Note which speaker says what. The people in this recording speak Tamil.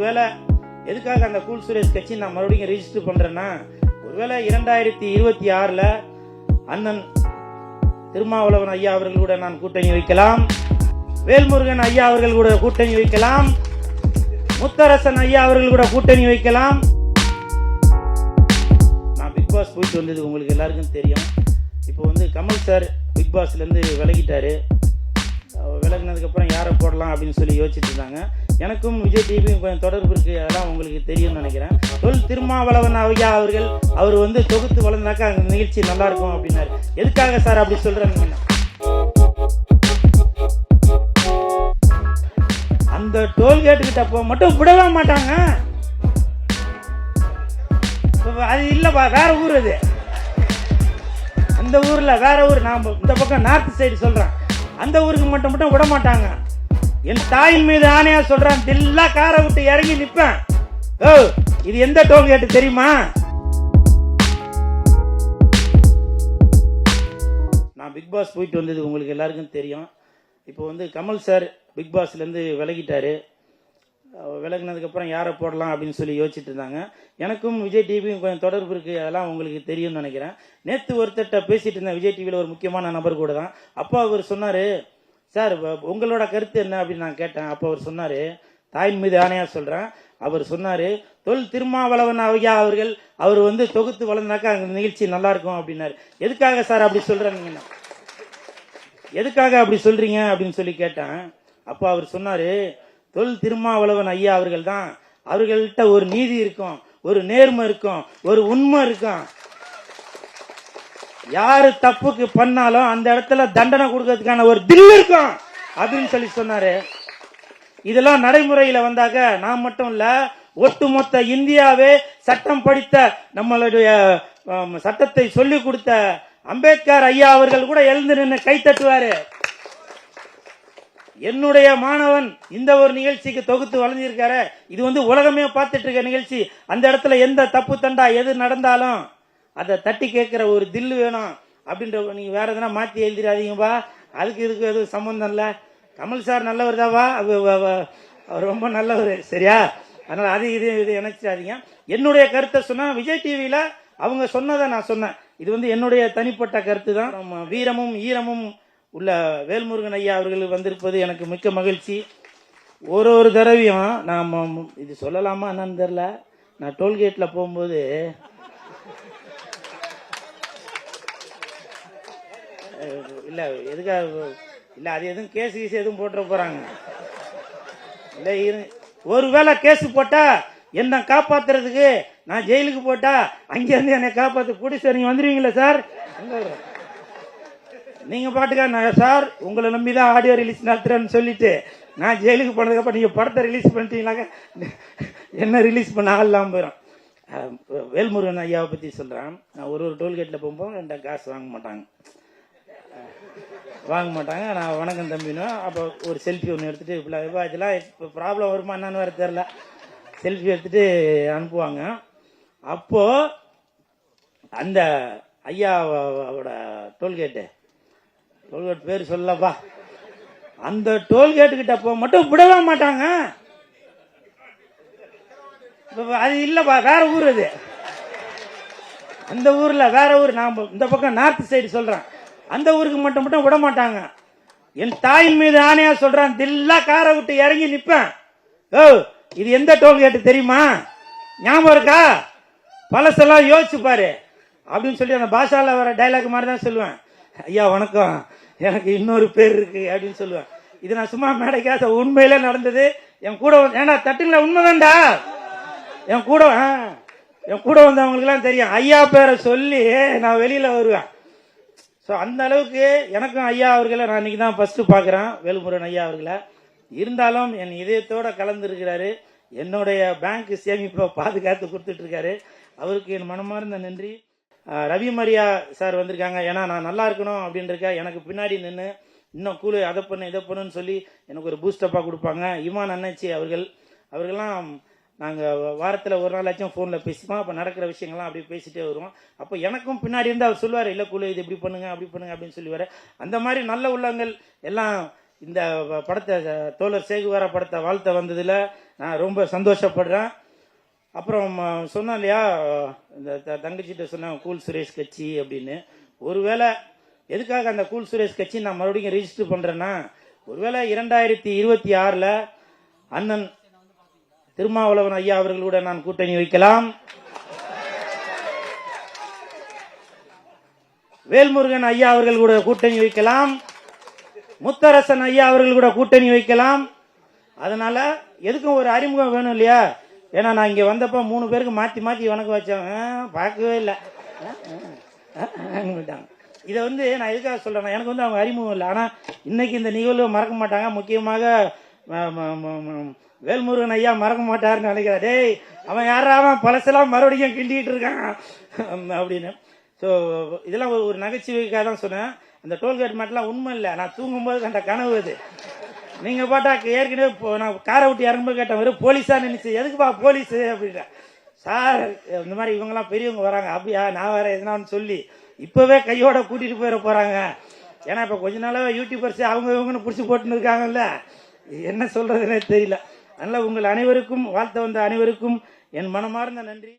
Speaker 1: ஒருவேளை எதுக்காக அந்த கூல் சுரேஷ் கட்சி நான் மறுபடியும் ரிஜிஸ்டர் பண்றேன்னா ஒருவேளை இரண்டாயிரத்தி இருபத்தி ஆறுல அண்ணன் திருமாவளவன் ஐயா அவர்கள் கூட நான் கூட்டணி வைக்கலாம். வேல்முருகன் ஐயா அவர்கள் கூட கூட்டணி வைக்கலாம். முத்தரசன் ஐயா அவர்கள் கூட கூட்டணி வைக்கலாம். நான் பிக் பாஸ் போயிட்டு வந்தது உங்களுக்கு எல்லாருக்கும் தெரியும். இப்போ வந்து கமல் சார் பிக் பாஸ்லேருந்து விலகிட்டாரு. விலகினதுக்கப்புறம் யாரை போடலாம் அப்படின்னு சொல்லி யோசிச்சுட்டு இருந்தாங்க. எனக்கும் விஜய் டிவியும் கொஞ்சம் தொடர்பு இருக்குது அதெல்லாம் உங்களுக்கு தெரியும்னு நினைக்கிறேன். தொல் திருமாவளவன் ஐயா அவர்கள் அவர் வந்து தொகுத்து வளர்ந்தாக்கா அந்த நிகழ்ச்சி நல்லா இருக்கும் அப்படின்னாரு. எதுக்காக சார் அப்படி சொல்கிறேன்னு அந்த டோல்கேட்டு கிட்ட மட்டும் விடவே மாட்டாங்க. அது இல்லைப்பா வேற ஊர் அது. அந்த ஊரில் வேற ஊர். நான் இந்த பக்கம் நார்த் சைடு சொல்கிறேன் அந்த ஊருக்கு மட்டும் மட்டும் விட மாட்டாங்க. என் தாயின் மீது ஆணையா சொல்றேன் தில்லா காரை விட்டு இறங்கி நிப்பேன். ஓ இது எந்த டோல்கேட்டு தெரியுமா? நான் பிக் பாஸ் போயிட்டு வந்தது உங்களுக்கு எல்லாருக்கும் தெரியும். இப்போ வந்து கமல் சார் பிக் பாஸ்லேருந்து விலகிட்டாரு. விலகினதுக்கப்புறம் யாரை போடலாம் அப்படின்னு சொல்லி யோசிச்சுட்டு இருந்தாங்க. எனக்கும் விஜய் டிவியும் கொஞ்சம் தொடர்பு இருக்குது அதெல்லாம் உங்களுக்கு தெரியும்னு நினைக்கிறேன். நேற்று ஒருத்தர்கிட்ட பேசிட்டு இருந்தேன் விஜய் டிவியில் ஒரு முக்கியமான நபர் கூட தான். அப்போ அவர் சொன்னார் சார் உங்களோட கருத்து என்ன அப்படின்னு நான் கேட்டேன். அப்போ அவர் சொன்னார் தாயின் மீது ஆணையாக சொல்கிறேன் அவர் சொன்னார் தொல் திருமாவளவன் ஐயா அவர்கள் அவர் வந்து தொகுத்து வளர்ந்தாக்கா அந்த நிகழ்ச்சி நல்லா இருக்கும் அப்படின்னாரு. எதுக்காக சார் அப்படி சொல்கிறேன்னு எதுக்காக அப்படி சொல்கிறீங்க அப்படின்னு சொல்லி கேட்டேன். அப்போ அவர் சொன்னார் தொல் திருமாவளவன் ஐயா அவர்கள் தான் அவர்கள்ட்ட ஒரு நீதி இருக்கும் ஒரு நேர்மை இருக்கும் ஒரு உண்மை இருக்கும். யாரு தப்புக்கு பண்ணாலும் அந்த இடத்துல தண்டனை கொடுக்கறதுக்கான ஒரு தில் இருக்கும். அப்படின்னு சொல்லி சொன்னாரு. இதெல்லாம் நடைமுறையில வந்தாக்க நான் மட்டும் இல்ல ஒட்டுமொத்த இந்தியாவே சட்டம் படித்த நம்மளுடைய சட்டத்தை சொல்லி கொடுத்த அம்பேத்கர் ஐயா அவர்கள் கூட எழுந்து நின்று கை தட்டுவாரு. என்னுடைய மாணவன் இந்த ஒரு நிகழ்ச்சிக்கு தொகுத்து வளர்ந்திருக்காரு இது வந்து உலகமே பார்த்துட்டு இருக்க நிகழ்ச்சி. அந்த இடத்துல எந்த தப்பு தண்டா எது நடந்தாலும் அதை தட்டி கேட்குற ஒரு தில்லு வேணும். அப்படின்ற நீங்கள் வேற எதனா மாற்றி எழுதிடாதீங்கப்பா. அதுக்கு இதுக்கு எதுவும் சம்மந்தம் இல்லை. கமல் சார் நல்லவர் தாவா அவர் ரொம்ப நல்லவர். சரியா? அதனால் அது இது இது நினைச்சாதீங்க என்னுடைய கருத்தை சொன்னால் விஜய் டிவியில் அவங்க சொன்னதை நான் சொன்னேன். இது வந்து என்னுடைய தனிப்பட்ட கருத்து தான். நம்ம வீரமும் ஈரமும் உள்ள வேல்முருகன் ஐயா அவர்கள் வந்திருப்பது எனக்கு மிக்க மகிழ்ச்சி. ஒரு ஒரு தடவையும் நான் இது சொல்லலாமா என்னன்னு தெரில நான் டோல்கேட்டில் போகும்போது இல்லை எதுக்காக? இல்லை அது எதுவும் கேஸ் கீஸ் எதுவும் போட்டுற போகிறாங்க இல்லை இரு. ஒருவேளை கேஸ் போட்டால் என்னை காப்பாத்துறதுக்கு நான் ஜெயிலுக்கு போட்டா அங்கேருந்து என்னை காப்பாத்து கூடி சார் நீங்க வந்துடுவீங்களே சார்? நீங்கள் நீங்க பாட்டுக்கா நான் சார் உங்களை நம்பி தான் ஆடியோ ரிலீஸ் நடத்துறேன்னு சொல்லிட்டு நான் ஜெயிலுக்கு போனதுக்கப்புறம் நீங்க படத்தை ரிலீஸ் பண்ணிட்டீங்களாக்க என்ன ரிலீஸ் பண்ண ஆள் இல்லாமல் போயிடும். வேல்முருகன் ஐயாவை பற்றி சொல்கிறேன் நான் ஒரு ஒரு டோல்கேட்டில் போகும்போது என்கிட்ட காசு வாங்க மாட்டாங்க. வாங்க மாட்டாங்க. நான் வணக்கம் தம்பினா அப்போ ஒரு செல்ஃபி ஒன்று எடுத்துட்டு இப்படிலாம் இப்போ இதெல்லாம் இப்போ ப்ராப்ளம் வருமா என்னன்னு வேற தெரில செல்ஃபி எடுத்துட்டு அனுப்புவாங்க. அப்போது அந்த ஐயாவோட டோல்கேட்டு டோல்கேட் பேர் சொல்லப்பா. அந்த டோல்கேட்டுக்கிட்ட மட்டும் விடவே மாட்டாங்க. அது இல்லைப்பா வேற ஊர் அது. அந்த ஊரில் வேற ஊர். நான் இந்த பக்கம் நார்த் சைடு சொல்கிறேன் அந்த ஊருக்கு மட்டும் மட்டும் விட மாட்டாங்க. என் தாயின் மீது ஆணையா சொல்றேன் தில்லா காரை விட்டு இறங்கி நிப்பேன். ஓ இது எந்த டோல்கேட்டு தெரியுமா? ஞாபகம் இருக்கா? பழசெல்லாம் யோசிச்சு பாரு. அப்படின்னு சொல்லி அந்த பாஷால வர டைலாக் மாதிரி தான் சொல்லுவேன். ஐயா வணக்கம். எனக்கு இன்னொரு பேர் இருக்கு அப்படின்னு சொல்லுவேன். இது நான் சும்மா மேடைக்காத உண்மையில நடந்தது. என் கூட ஏன்னா தட்டுங்களா? உண்மைதான்டா. என் கூட என் கூட வந்தவங்களுக்குலாம் தெரியும். ஐயா பேரை சொல்லி நான் வெளியில வருவேன். ஸோ அந்த அளவுக்கு எனக்கும் ஐயா அவர்களை நான் இன்னைக்கு தான் ஃபஸ்ட்டு பார்க்குறேன் வேலுமுருகன் ஐயா அவர்களை. இருந்தாலும் என் இதயத்தோடு கலந்துருக்கிறாரு. என்னுடைய பேங்க் சேமிப்பை பாதுகாத்து கொடுத்துட்ருக்காரு. அவருக்கு என் மனமார்ந்த நன்றி. ரவி மரியா சார் வந்திருக்காங்க. ஏன்னா நான் நல்லா இருக்கணும் அப்படின்றக்க எனக்கு பின்னாடி நின்று இன்னும் கூலு அதை பண்ணு இதை பண்ணுன்னு சொல்லி எனக்கு ஒரு பூஸ்டப்பாக கொடுப்பாங்க. இமான் அண்ணாச்சி அவர்கள். அவர்கள்லாம் நாங்கள் வாரத்தில் ஒரு நாளாச்சும் ஃபோனில் பேசிப்போம். அப்போ நடக்கிற விஷயங்கள்லாம் அப்படியே பேசிட்டே வருவோம். அப்போ எனக்கும் பின்னாடி இருந்து அவர் சொல்லுவார் இல்லை குழு இது இப்படி பண்ணுங்க அப்படி பண்ணுங்க அப்படின்னு சொல்லுவார். அந்த மாதிரி நல்ல உள்ளங்கள் எல்லாம் இந்த படத்தை தோழர் சேகுவாரா படத்தை வாழ்த்த வந்ததில் நான் ரொம்ப சந்தோஷப்படுறேன். அப்புறம் சொன்னோம் சொன்னேன் இல்லையா இந்த த- தங்கச்சிட்ட சொன்னேன் கூல் சுரேஷ் கட்சி அப்படின்னு. ஒருவேளை எதுக்காக அந்த கூல் சுரேஷ் கட்சி நான் மறுபடியும் ரிஜிஸ்டர் பண்ணுறேன்னா ஒருவேளை இரண்டாயிரத்தி இருபத்தி ஆறில் அண்ணன் திருமாவளவன் ஐயா அவர்களோட நான் கூட்டணி வைக்கலாம். வேல்முருகன் ஐயா அவர்கள் கூட கூட்டணி வைக்கலாம். முத்தரசன் ஐயா அவர்கள் கூட கூட்டணி வைக்கலாம். அதனால எதுக்கும் ஒரு அறிமுகம் வேணும் இல்லையா? ஏன்னா நான் இங்க வந்தப்ப மூணு பேருக்கு மாத்தி மாத்தி வணக்கம் வச்சேன். பார்க்கவே இல்லை. இதை வந்து நான் எதுக்காக சொல்றேன் எனக்கு வந்து அவங்க அறிமுகம் இல்லை. ஆனா இன்னைக்கு இந்த நிகழ்வு மறக்க மாட்டாங்க. முக்கியமாக வேல்முருகன் ஐயா மறக்க மாட்டாருன்னு நினைக்கிறேன் டேய் அவன் யாராவன் பழசெல்லாம் மறுபடியும் கிண்டிட்டு இருக்கான். அப்படின்னு. ஸோ இதெல்லாம் ஒரு- ஒரு நகைச்சுவைக்காக தான் சொன்னேன். அந்த டோல்கேட் மாட்டெலாம் உண்மை இல்லை. நான் தூங்கும்போது கண்ட கனவு அது. நீங்கள் பாட்டா ஏற்கனவே இப்போ நான் காரை விட்டு இறங்கும்போது கேட்டேன் வெறும் போலீஸாக நினைச்சு எதுக்குப்பா போலீஸு? அப்படின்னா சார் இந்த மாதிரி இவங்கெல்லாம் பெரியவங்க வராங்க. அப்படியா? நான் வேற எதுனான்னு சொல்லி. இப்போவே கையோட கூட்டிகிட்டு போயிட போகிறாங்க ஏன்னா இப்போ கொஞ்ச நாளாக யூடியூபர்ஸ் அவங்க இவங்கன்னு பிடிச்சி போட்டுன்னு இருக்காங்கல்ல. என்ன சொல்கிறதுனே தெரியல. நல்ல உங்கள் அனைவருக்கும் வாழ்த்த வந்த அனைவருக்கும் என் மனமார்ந்த நன்றி.